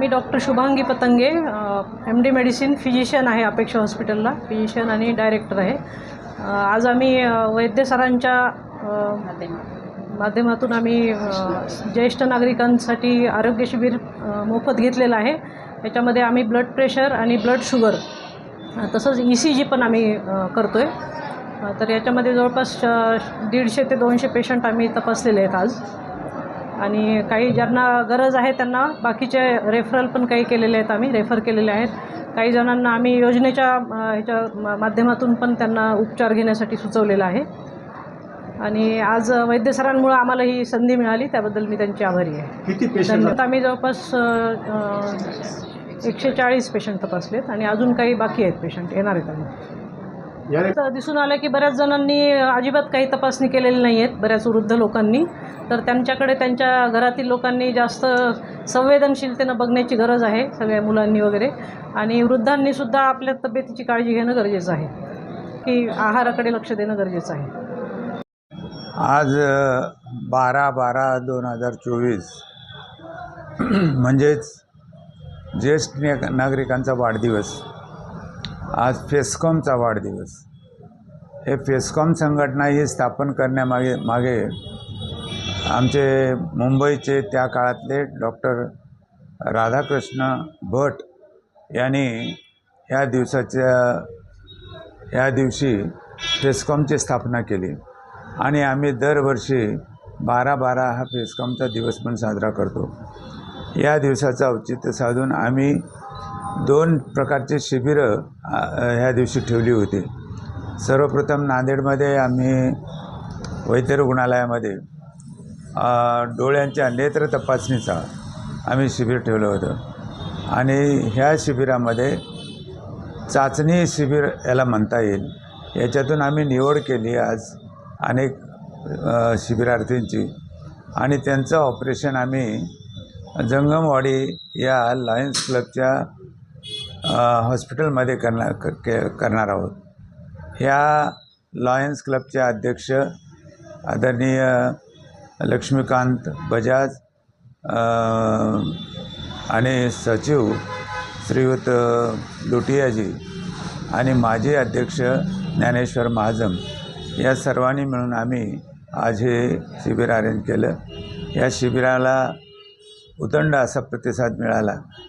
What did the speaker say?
मी doctor Shubhangi Patange M D medicine physician आहे अपेक्षा हॉस्पिटलला. Physician आणि डायरेक्टर आहे. आज आम्ही वैद्य सरांच्या माध्यमातून आम्ही ज्येष्ठ नागरिकांसाठी आरोग्य शिबिर मोफत घेतलेलं आहे. याच्यामध्ये आम्ही ब्लड प्रेशर आणि ब्लड शुगर तसंच ई सी जी पण आम्ही करतो आहे तर याच्यामध्ये जवळपास दीडशे ते दोनशे पेशंट आम्ही तपासलेले आहेत आज. आणि काही ज्यांना गरज आहे त्यांना बाकीचे रेफरल पण काही केलेले आहेत आम्ही रेफर केलेले आहेत. काही जणांना आम्ही योजनेच्या ह्याच्या माध्यमातून पण त्यांना उपचार घेण्यासाठी सुचवलेलं आहे. आणि आज अ, वैद्य सरांमुळं आम्हाला ही संधी मिळाली त्याबद्दल मी त्यांची आभारी आहे. किती आम्ही जवळपास एकशे चाळीस पेशंट तपासलेत आणि अजून काही बाकी आहेत पेशंट येणार आहेत आम्ही. तर दिसून आलं की बऱ्याच जणांनी अजिबात काही तपासणी केलेली नाही आहेत बऱ्याच वृद्ध लोकांनी. तर त्यांच्याकडे त्यांच्या घरातील लोकांनी जास्त संवेदनशीलतेनं बघण्याची गरज आहे सगळ्या मुलांनी वगैरे. आणि वृद्धांनी सुद्धा आपल्या तब्येतीची काळजी घेणं गरजेचं आहे की आहाराकडे लक्ष देणं गरजेचं आहे. आज बारा बारा दोन हजार चोवीस म्हणजेच ज्येष्ठ नागरिकांचा वाढदिवस. आज फेस्कॉमचा वाढदिवस. हे फेस्कॉम संघटना ही स्थापन करण्यामागे मागे आमचे मुंबईचे त्या काळातले डॉक्टर राधाकृष्ण भट यांनी ह्या दिवसाच्या ह्या दिवशी फेस्कॉमची स्थापना केली. आणि आम्ही दरवर्षी बारा बारा हा फेस्कॉमचा दिवस पण साजरा करतो. या दिवसाचं औचित्य साधून आम्ही दोन प्रकारचे शिबिरं ह्या दिवशी ठेवली होती. सर्वप्रथम नांदेडमध्ये आम्ही वैद्य रुग्णालयामध्ये डोळ्यांच्या नेत्र तपासणीचा आम्ही शिबिर ठेवलं होतं. आणि ह्या शिबिरामध्ये चाचणी शिबिर याला म्हणता येईल. याच्यातून आम्ही निवड केली आज अनेक शिबिरार्थींची. आणि त्यांचं ऑपरेशन आम्ही जंगमवाडी या लायन्स क्लबच्या हॉस्पिटलमध्ये करणार क- के- करणार आहोत. ह्या लॉयन्स क्लबचे अध्यक्ष आदरणीय लक्ष्मीकांत बजाज आणि सचिव श्रीयुत लुटियाजी आणि माजी अध्यक्ष ज्ञानेश्वर महाजम या सर्वांनी मिळून आम्ही आज हे शिबिर अरेंज केलं. या शिबिराला उदंड असा प्रतिसाद मिळाला.